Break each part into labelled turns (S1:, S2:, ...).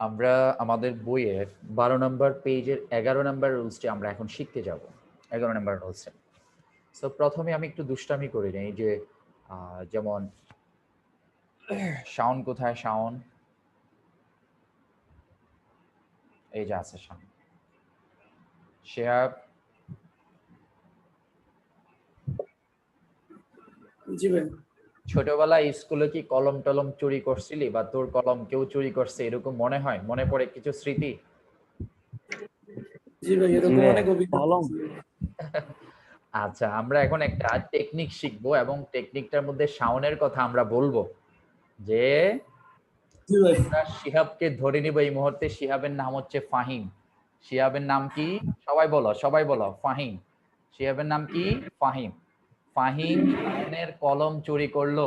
S1: আমরা আমাদের বইয়ের বারো নম্বর পেজের এগারো নম্বর রুলসটি আমরা এখন শিখতে যাব, এগারো নম্বর রুলসে। সো প্রথমে আমি একটু দুষ্টামি করি নেই যে যেমন, শাওন কোথায়? শাওন। এই যে আছে শাওন। শেয়াব
S2: জি ভাই।
S1: ছোটবেলায় স্কুলে কি কলম টলম চুরি করছিলি বা তোর কলম কেউ চুরি করছে এরকম মনে হয়? মনে পড়ে কিছু স্মৃতি?
S2: জি ভাই এরকম
S3: জি ভাই,
S2: অনেক অভিজ্ঞতা
S3: কলম।
S2: আছে।
S1: আচ্ছা আমরা এখন একটা টেকনিক শিখব এবং টেকনিকটার মধ্যে শাওনের কথা আমরা বলব। যে আমরা শিহাবকে ধরে নিব এই মুহূর্তে শিহাবের নাম হচ্ছে ফাহিম। শিহাবের নাম কি? সবাই বলো সবাই বলো ফাহিম। শিহাবের নাম কি? ফাহিম। ফাহিম শাওনের কলম চুরি করল।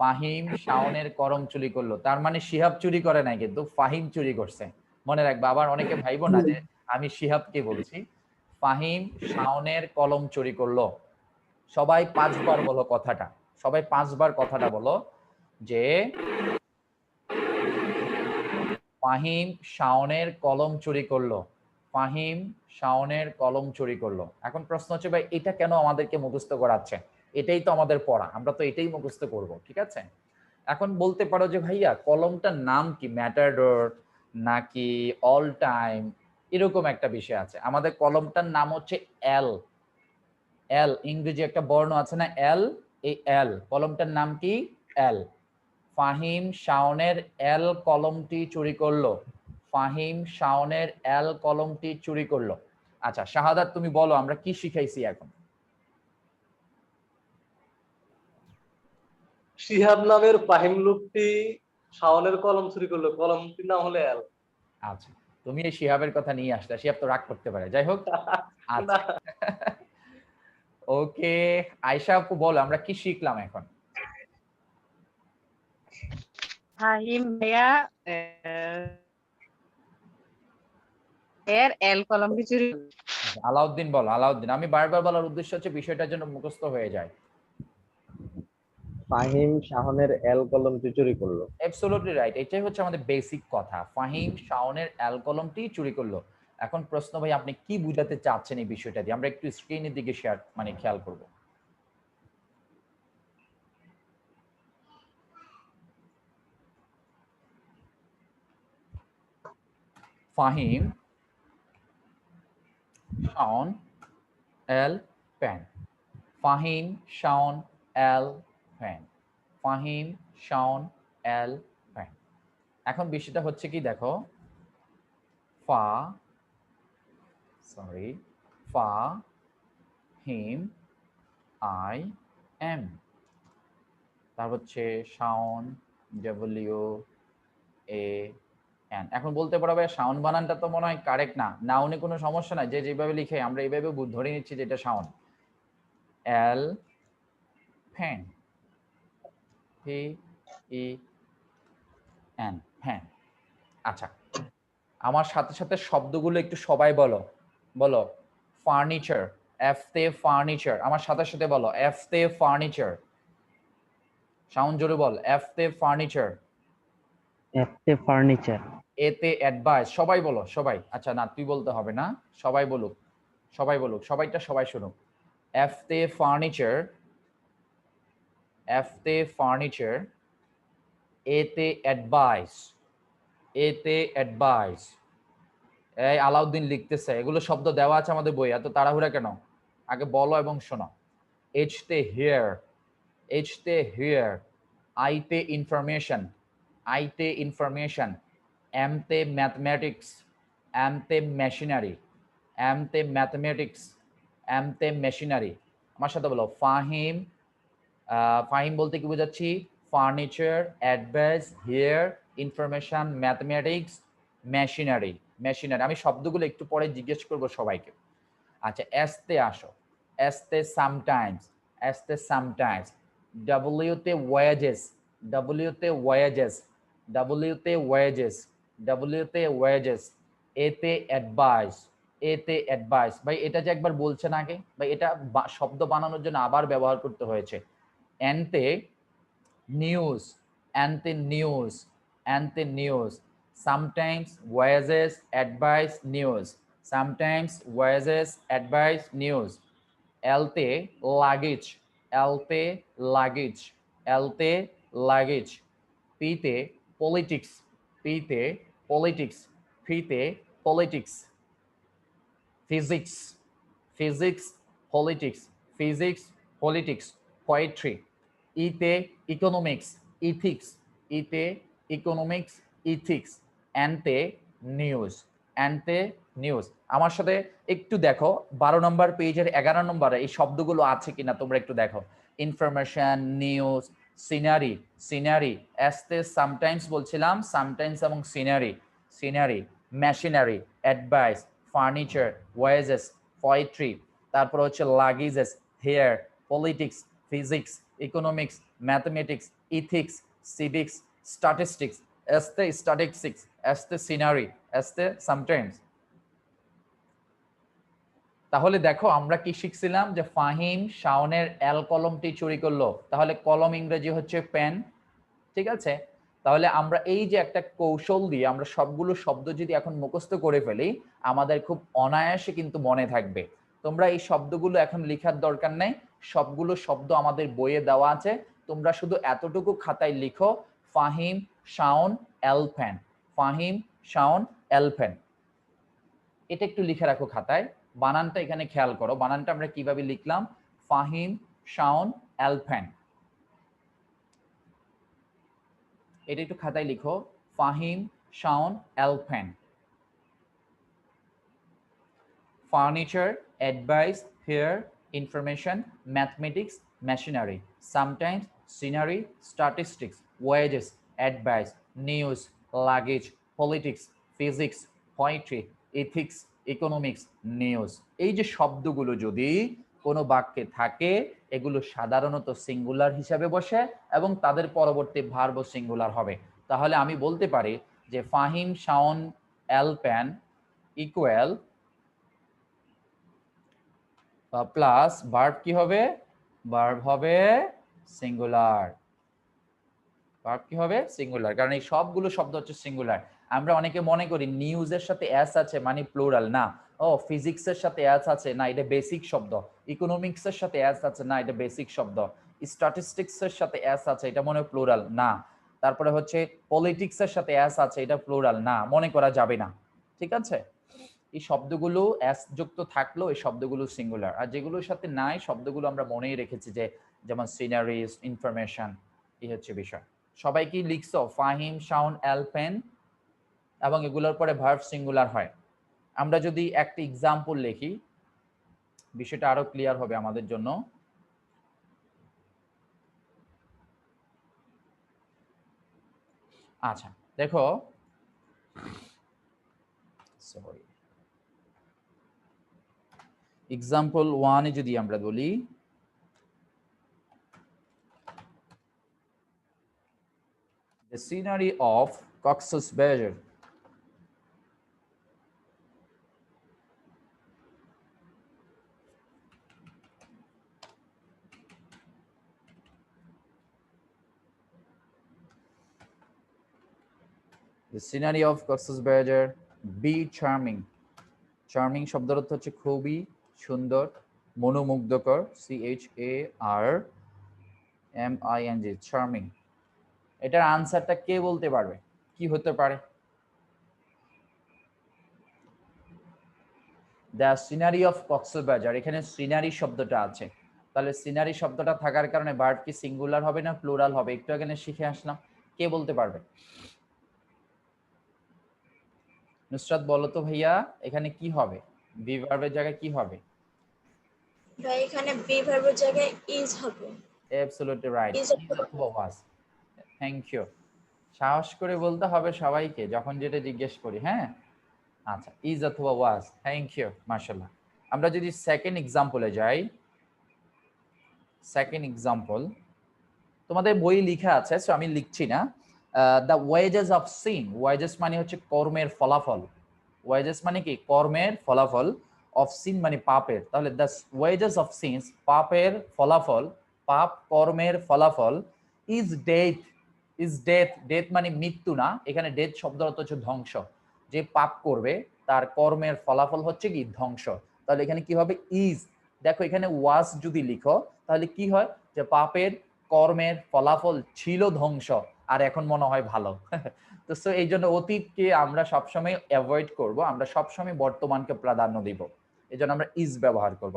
S1: ফাহিম শাওনের কলম চুরি করল। তার মানে শিহাব চুরি করে নাই কিন্তু ফাহিম চুরি করছে। মনে রাখবা, আবার অনেকে ভাইবো না যে আমি শিহাবকে বলছি। ফাহিম শাওনের কলম চুরি করল। সবাই পাঁচবার বলো কথাটা। সবাই পাঁচবার কথাটা বলো যে ফাহিম শাওনের কলম চুরি করল। ফাহিম শাওনের কলম চুরি করল। এখন প্রশ্ন হচ্ছে, ভাই, এটা কেন আমাদেরকে মুখস্থ করাচ্ছে? এটাই তো আমাদের পড়া, আমরা তো এটাই মুখস্থ করব, ঠিক আছে? এখন বলতে পারো যে, ভাইয়া, কলমটার নাম কি? ম্যাটারডোর নাকি অল টাইম এরকম একটা বিষয় আছে। আমাদের কলমটার নাম হচ্ছে এল এল ইংরেজি একটা বর্ণ আছে না? এল এই এল কলমটার নাম কি? এল ফাহিম শাওনের এল কলমটি চুরি করল। ফাহিম শাওনের এল কলমটি চুরি করল। আচ্ছা শাহাদাত তুমি বলো আমরা কি শিখাইছি এখন?
S4: শিহাব নামের ফাহিম লোকটি শাওনের কলম চুরি করল কলমটির নাম হলো এল
S1: আচ্ছা তুমি এই শিহাবের কথা নিয়ে আসলে শিহাব তো রাগ করতে পারে যাই হোক। আচ্ছা। ওকে আয়শা আপু বলো আমরা কি শিখলাম এখন?
S5: ফাহিম ভাইয়া এর এল কলমটি চুরি
S1: আলাউদ্দিন বলো আলাউদ্দিন। আমি বারবার বলার উদ্দেশ্য হচ্ছে বিষয়টার জন্য মুখস্থ হয়ে যায়।
S3: ফাহিম শাহনের এল কলমটি চুরি করল।
S1: অ্যাবসলিউটলি রাইট এটাই হচ্ছে আমাদের বেসিক কথা। ফাহিম শাওনের অ্যালকলমটি চুরি করল। এখন প্রশ্ন ভাই আপনি কি বুঝাতে চাচ্ছেন এই বিষয়টা দিয়ে? আমরা একটু স্ক্রিনের দিকে শেয়ার মানে খেয়াল করব। Fahim Shawon, L pan Fahim, Shawon, L pan Fahim, Shawon, L pan এখন বিষয়টা হচ্ছে কি দেখো? ফা সরি ফা, হিম, আই, এম। তার হচ্ছে শাওন, ডব্লিউ, এ এখন বলতে পারো ভাই শাওন বানানটা তো মনে হয় কারেক্ট না। নাউনে কোনো সমস্যা নাই, যে যেভাবে লিখে, আমরা এইভাবে ধরে নিচ্ছি যে এটা Shawon L fan P E N fan আচ্ছা আমার সাথে সাথে শব্দগুলো একটু সবাই বলো। বলো ফার্নিচার এফ তে ফার্নিচার আমার সাথে সাথে বলো এফ তে ফার্নিচার সাউন্ড জোরে বল এফ তে ফার্নিচার
S3: এফতে ফার্নিচার
S1: এতে অ্যাডভাইস সবাই বলো, সবাই। আচ্ছা না, তুই বলতে হবে না, সবাই বলুক সবাই বলুক, সবাইটা সবাই শুনুক। এফ তে ফার্নিচার এফ তে ফার্নিচার এতে অ্যাডভাইস এতে অ্যাডভাইস এই আলাউদ্দিন লিখতেছে, এগুলো শব্দ দেওয়া আছে আমাদের বই এত তাড়াহুড়া কেন? আগে বলো এবং শোনো। এইচ তে হিয়ার এইচ তে হিয়ার আইতে ইনফরমেশন আইতে ইনফরমেশন এম তে ম্যাথমেটিক্স এম তে মেশিনারি এম তে ম্যাথমেটিক্স এম তে মেশিনারি। আমার সাথে বলো, ফাহিম ফাহিম বলতে কি বোঝাচ্ছি? Furniture, advice, hair, information, mathematics, machinery. Machinery. আমি শব্দগুলো একটু পরে জিজ্ঞেস করব সবাইকে। আচ্ছা এসতে আসো। এসতে সামটাইমস। এসতে সামটাইমস। ডাব্লিউতে ওয়েজেস। ডাব্লিউতে ওয়েজেস। ডাব্লিউতে ওয়েজেস। ডাব্লিউতে ওয়েজেস এতে অ্যাডভাইস এতে অ্যাডভাইস ভাই, এটা যে একবার বলছেন আগে, ভাই, এটা শব্দ বানানোর জন্য আবার ব্যবহার করতে হয়েছে। এনতে নিউজ অ্যান্তে news অ্যান্তে news sometimes voyages advice, news sometimes voyages advice, news এলতে luggage এলতে luggage এলতে luggage পিতে politics পিতে পলিটিক্স ফ্রিতে politics physics physics politics physics politics poetry ইতে ইকোনমিক্স ইথিক্স ইতে ইকোনমিক্স ইথিক্স অ্যান্টে নিউজ অ্যান্টে নিউজ আমার সাথে একটু দেখো, বারো নম্বর পেজের এগারো নম্বরে এই শব্দগুলো আছে কিনা তোমরা একটু দেখো। ইনফরমেশন নিউজ সিনারি সিনারি অ্যাসতে সামটাইমস বলছিলাম সামটাইমস এবং scenery scenery machinery advice furniture wages poetry তারপর হচ্ছে luggages hair politics physics economics mathematics ethics civics statistics este statistics, este scenery este sometimes. তাহলে দেখো আমরা কি শিখছিলাম যে ফাহিম শাওনের এল কলমটি চুরি করল। তাহলে কলম ইংরেজি হচ্ছে পেন, ঠিক আছে? তাহলে আমরা এই যে একটা কৌশল দিয়ে আমরা সবগুলো শব্দ যদি এখন মুখস্থ করে ফেলি, আমাদের খুব অনায়াসে কিন্তু মনে থাকবে। তোমরা এই শব্দগুলো এখন লেখার দরকার নেই। সবগুলো শব্দ আমাদের বইয়ে দেওয়া আছে। তোমরা শুধু এতটুকু খাতায় লিখো, ফাহিম শাওন এলফ্যান ফাহিম শাওন এলফ্যান এটা একটু লিখে রাখো খাতায়। বানানটা এখানে খেয়াল করো। বানানটা আমরা কীভাবে লিখলাম? ফাহিম শাওন এলফ্যান এটা একটু খাতায় লিখো। Fahim Shawon L fan furniture advice hair information mathematics machinery, sometimes scenery, statistics, wages, advice, news, luggage, politics, physics, poetry, ethics, economics news এই যে শব্দগুলো যদি কোনো বাক্যে থাকে এগুলো সাধারণত সিঙ্গুলার হিসাবে বসে এবং তাদের পরবর্তী ভার্ব সিঙ্গুলার হবে। তাহলে আমি বলতে পারি যে Fahim Shawon L pan equal plus verb কি হবে? ভার্ব হবে সিঙ্গুলার ভার্ব কি হবে? সিঙ্গুলার কারণ এই সবগুলো শব্দ হচ্ছে সিঙ্গুলার আমরা অনেকে মনে করি নিউজের সাথে অ্যাস আছে মানে প্লুরাল না। ও ফিজিক্সের সাথে অ্যাস আছে, না, এটা বেসিক শব্দ। ইকোনমিক্স এর সাথে অ্যাস আছে, না, এটা বেসিক শব্দ। স্ট্যাটিস্টিক্স এর সাথে অ্যাস আছে, এটা মনে প্লুরাল না। তারপরে হচ্ছে পলিটিক্স এর সাথে অ্যাস আছে, এটা প্লুরাল না। মনে করা যাবে না। ঠিক আছে? এই শব্দগুলো অ্যাস যুক্ত থাকলেও এই শব্দগুলো সিঙ্গুলার আর যেগুলোর সাথে নাই, শব্দগুলো আমরা মনেই রেখেছি যে, যেমন সিনারিজ ইনফরমেশন এই হচ্ছে বিষয়। সবাই কি লিখছো, ফাহিম শাউন অ্যালপেন এবং এগুলোর পরে ভার্ব সিঙ্গুলার হয়। আমরা যদি একটা এক্সাম্পল লিখি, বিষয়টা আরও ক্লিয়ার হবে আমাদের জন্য। আচ্ছা দেখো। সরি এক্সাম্পল ওয়ানে যদি আমরা বলি the scenery of Cox's Bazar. The scenery of Cox's Bazar be charming. Charming শব্দের অর্থ হচ্ছে খুবই সুন্দর মনোমুগ্ধকর C H A R M I N G charming এটার আনসারটা কে বলতে পারবে? কি হতে পারে? দ্য সিনারি অফ কক্সবাজার এখানে সিনারি শব্দটা আছে। তাহলে সিনারি শব্দটা থাকার কারণে বার্ড কি সিঙ্গুলার হবে না প্লুরাল হবে? একটু এখানে শিখে আসলাম। কে বলতে পারবে? নুসরাত বলো তো ভাইয়া এখানে কি হবে? বি ভার্বের জায়গায় কি হবে?
S6: ভাই এখানে বি ভার্বের জায়গায় ইজ হবে।
S1: অ্যাবসলিউটলি রাইট
S6: Is অথবা
S1: ওয়াজ থ্যাংক ইউ সাহস করে বলতে হবে সবাইকে, যখন যেটা জিজ্ঞেস করি হ্যাঁ? আচ্ছা ইজ অথবা ওয়াজ থ্যাংক ইউ মার্শাল্লাহ আমরা যদি সেকেন্ড এক্সাম্পলে যাই সেকেন্ড এক্সাম্পল তোমাদের বই লিখা আছে সো আমি লিখছি না। The wages of sin wages মানে হচ্ছে কর্মের ফলাফল। ওয়েজেস মানে কি? কর্মের ফলাফল অফ সিন মানে পাপের। তাহলে দ্য ওয়েজেস অফ সিনস পাপের ফলাফল, পাপ কর্মের ফলাফল is death is death death মানে মৃত্যু না। এখানে ডেথ শব্দ অর্থ হচ্ছে ধ্বংস। যে পাপ করবে, তার কর্মের ফলাফল হচ্ছে কি? ধ্বংস। তাহলে এখানে কি হবে? ইজ দেখো, এখানে ওয়াজ যদি লিখো, তাহলে কি হয়? যে পাপের কর্মের ফলাফল ছিল ধ্বংস, আর এখন মনে হয় ভালো। তো সো এই জন্য অতীতকে আমরা সবসময় অ্যাভয়েড করব। আমরা সবসময় বর্তমানকে প্রাধান্য দিব। এই জন্য আমরা ইজ ব্যবহার করব।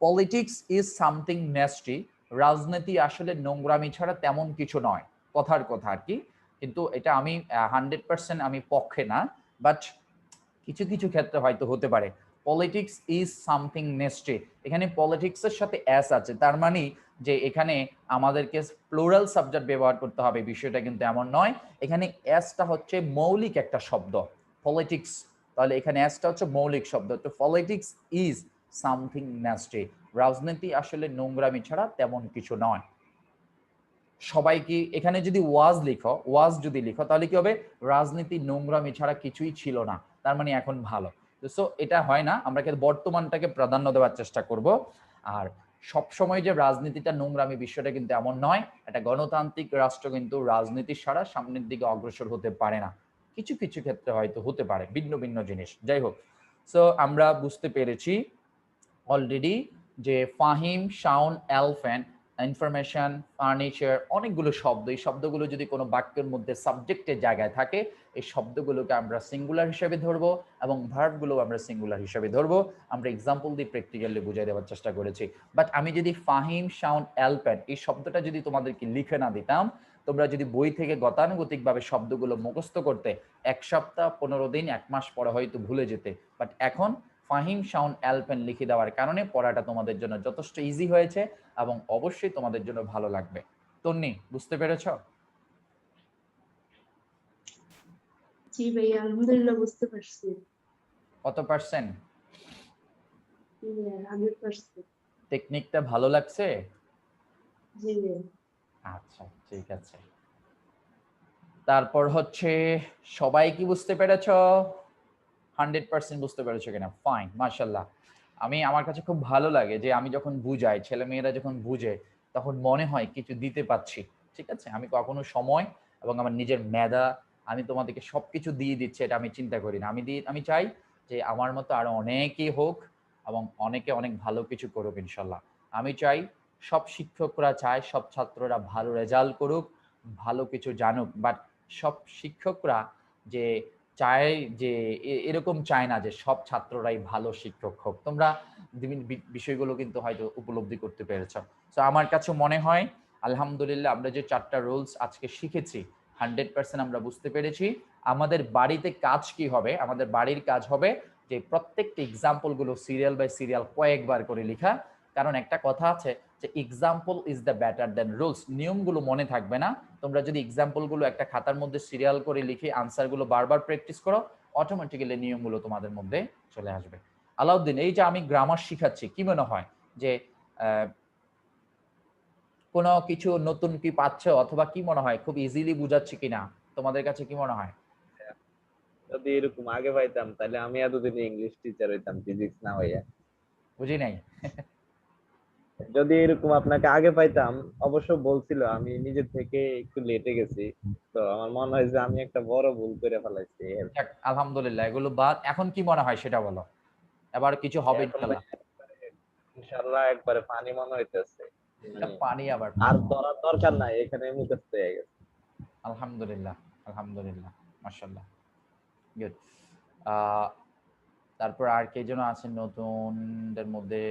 S1: পলিটিক্স ইজ সামথিং নেস্টি রাজনীতি আসলে নোংরামি ছাড়া তেমন কিছু নয়। কথার কথা আর কি। কিন্তু এটা আমি হান্ড্রেড পার্সেন্ট আমি পক্ষে না বাট কিছু কিছু ক্ষেত্রে হয়তো হতে পারে। পলিটিক্স ইজ সামথিং নেস্টি এখানে পলিটিক্সের সাথে অ্যাস আছে, তার মানে যে এখানে আমাদেরকে প্লোরাল সাবজেক্ট ব্যবহার করতে হবে, বিষয়টা কিন্তু এমন নয়। এখানে অ্যাসটা হচ্ছে মৌলিক একটা শব্দ পলিটিক্স তাহলে এখানে অ্যাসটা হচ্ছে মৌলিক শব্দ, তো পলিটিক্স ইজ সামথিং নেস্টি রাজনীতি আসলে নোংরামি ছাড়া তেমন কিছু নয়। সবাই কি এখানে যদি ওয়াজ লিখো, ওয়াজ যদি লিখো, তাহলে কি হবে? রাজনীতি নোংরামি ছাড়া কিছুই ছিল না। তার মানে এখন ভালো। সো এটা হয় না। আমরা কিন্তু বর্তমানটাকে প্রাধান্য দেওয়ার চেষ্টা করব। আর সব সময় যে রাজনীতিটা নোংরামি বিষয়টা কিন্তু এমন নয়। একটা গণতান্ত্রিক রাষ্ট্র কিন্তু রাজনীতি ছাড়া সামনের দিকে অগ্রসর হতে পারে না। কিছু কিছু ক্ষেত্রে হয়তো হতে পারে, ভিন্ন ভিন্ন জিনিস। যাই হোক সো আমরা বুঝতে পেরেছি অলরেডি যে Fahim sound elephant information furniture অনেকগুলো শব্দ। এই শব্দগুলো যদি কোনো বাক্যের মধ্যে সাবজেক্টের জায়গায় থাকে, এই শব্দগুলোকে আমরা সিঙ্গুলার হিসেবে ধরবো এবং ভার্বগুলো আমরা সিঙ্গুলার হিসেবে ধরবো। আমরা এক্সাম্পল দিয়ে প্র্যাকটিক্যালি বুঝাই দেওয়ার চেষ্টা করেছি। বাট আমি যদি ফাহিম সাউন্ড এলপ্যান এই শব্দটা যদি তোমাদেরকে লিখে না দিতাম, তোমরা যদি বই থেকে গতানুগতিকভাবে শব্দগুলো মুখস্থ করতে, এক সপ্তাহ, পনেরো দিন, এক মাস পরে হয়তো ভুলে যেতে। বাট এখন ফাহিম সাউন্ড অ্যালপেন লিখে দেওয়ার কারণে পড়াটা তোমাদের জন্য যথেষ্ট ইজি হয়েছে এবং অবশ্যই তোমাদের জন্য ভালো লাগবে। তন্নি বুঝতে পেরেছ?
S7: জি ভাই আলহামদুলিল্লাহ বুঝতে পারছি।
S1: কত পার্সেন্ট টেকনিকটা ভালো লাগছে?
S7: জি
S1: আচ্ছা ঠিক আছে। তারপর হচ্ছে সবাই কি বুঝতে পেরেছ? হান্ড্রেড পার্সেন্ট বুঝতে পেরেছ কিনা? ফাইন মার্শাল্লাহ আমি, আমার কাছে খুব ভালো লাগে যে আমি যখন বুঝাই ছেলে মেয়েরা যখন বুঝে, তখন মনে হয় কিছু দিতে পাচ্ছি ঠিক আছে? আমি কখনো সময় এবং আমার নিজের মেধা, আমি তোমাদেরকে সব কিছু দিয়ে দিচ্ছি, এটা আমি চিন্তা করি না। আমি দিয়ে, আমি চাই যে আমার মতো আরও অনেকেই হোক এবং অনেকে অনেক ভালো কিছু করুক ইনশাল্লাহ আমি চাই সব শিক্ষকরা চায়, সব ছাত্ররা ভালো রেজাল্ট করুক, ভালো কিছু জানুক। বাট সব শিক্ষকরা যে চায় যে এরকম চায় না যে সব ছাত্ররাই ভালো শিক্ষক হোক। তোমরা বিভিন্ন বিষয়গুলো কিন্তু হয়তো উপলব্ধি করতে পেরেছ। তো আমার কাছে মনে হয়, আলহামদুলিল্লাহ আমরা যে চারটা রুলস আজকে শিখেছি হান্ড্রেড পার্সেন্ট আমরা বুঝতে পেরেছি। আমাদের বাড়িতে কাজ কি হবে? আমাদের বাড়ির কাজ হবে যে প্রত্যেকটি এক্সাম্পলগুলো সিরিয়াল বাই সিরিয়াল কয়েকবার করে লেখা। কারণ একটা কথা আছে যে example is the better than rules নিয়মগুলো মনে থাকবে না। তোমরা যদি এক্সাম্পলগুলো একটা খাতার মধ্যে সিরিয়াল করে লিখে আনসারগুলো বারবার প্র্যাকটিস করো অটোমেটিক্যালি নিয়মগুলো তোমাদের মধ্যে চলে আসবে। আলাউদ্দিন এই যে আমি গ্রামার শিখাচ্ছি কি মনে হয় যে কোনো কিছু নতুন কি পাচ্ছ অথবা কি মনে হয়? খুব ইজিলি বুঝাচ্ছি কিনা তোমাদের কাছে কি মনে হয়?
S3: যদি এরকম আগে পাইতাম তাহলে আমি এতদিনে ইংলিশ টিচার হইতাম ফিজিক্স না হইয়া।
S1: বুঝি নাই?
S3: যদি এরকম আপনাকে আগে পাইতাম অবশ্য বলছিল আমি নিজে থেকে একটু লেটে গেছি। তো আমার মনে হয় যে আমি একটা বড় ভুল করে ফেলাইছি।
S1: আলহামদুলিল্লাহ এগুলো বাদ। এখন কি মনে হয় সেটা বলো? এবার কিছু হবে
S3: ইনশাআল্লাহ একবারে পানি মনে হইতেছে।
S1: পানি আবার।
S3: আর ধরার দরকার নাই এখানে মুখস্থ হয়ে গেছে।
S1: আলহামদুলিল্লাহ আলহামদুলিল্লাহ মাশাল্লাহ গুড তারপর আর কে যেন আছেন নতুনদের মধ্যে?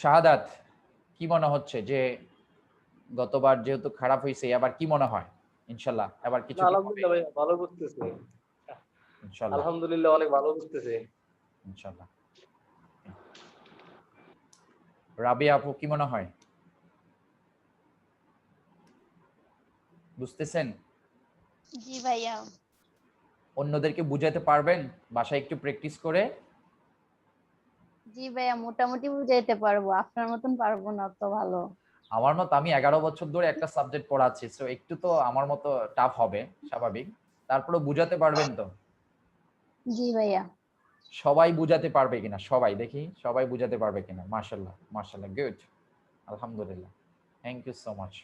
S1: শাহাদাত কি মনে হচ্ছে যে গতবার যেহেতু খারাপ হয়েছে আবার কি মনে হয়? ইনশাল্লাহ এবার কিছু
S4: আলহামদুলিল্লাহ ভালো বুঝতেছি।
S1: ইনশাল্লাহ।
S4: আলহামদুলিল্লাহ অনেক ভালো বুঝতেছি।
S1: ইনশাল্লাহ। রাবিয়া আপু কি মনে হয়? বুঝতেছেন?
S8: জি ভাইয়া।
S1: অন্যদেরকে বুঝাতে পারবেন বাসায় একটু প্র্যাকটিস করে।
S8: জি ভাইয়া মোটামুটি বুঝাইতে পারব। আপনার মতন পারব না তো ভালো।
S1: আমার মতো আমি এগারো বছর ধরে একটা সাবজেক্ট পড়াচ্ছি সো একটু তো আমার মতো টাফ হবে স্বাভাবিক। তারপরে বুঝাতে পারবেন তো?
S8: জি ভাইয়া।
S1: সবাই বুঝাতে পারবে কিনা? সবাই দেখি সবাই বুঝাতে পারবে কিনা? মার্শাল্লাহ মার্শাল্লাহ গুড আলহামদুলিল্লাহ। Thank you so much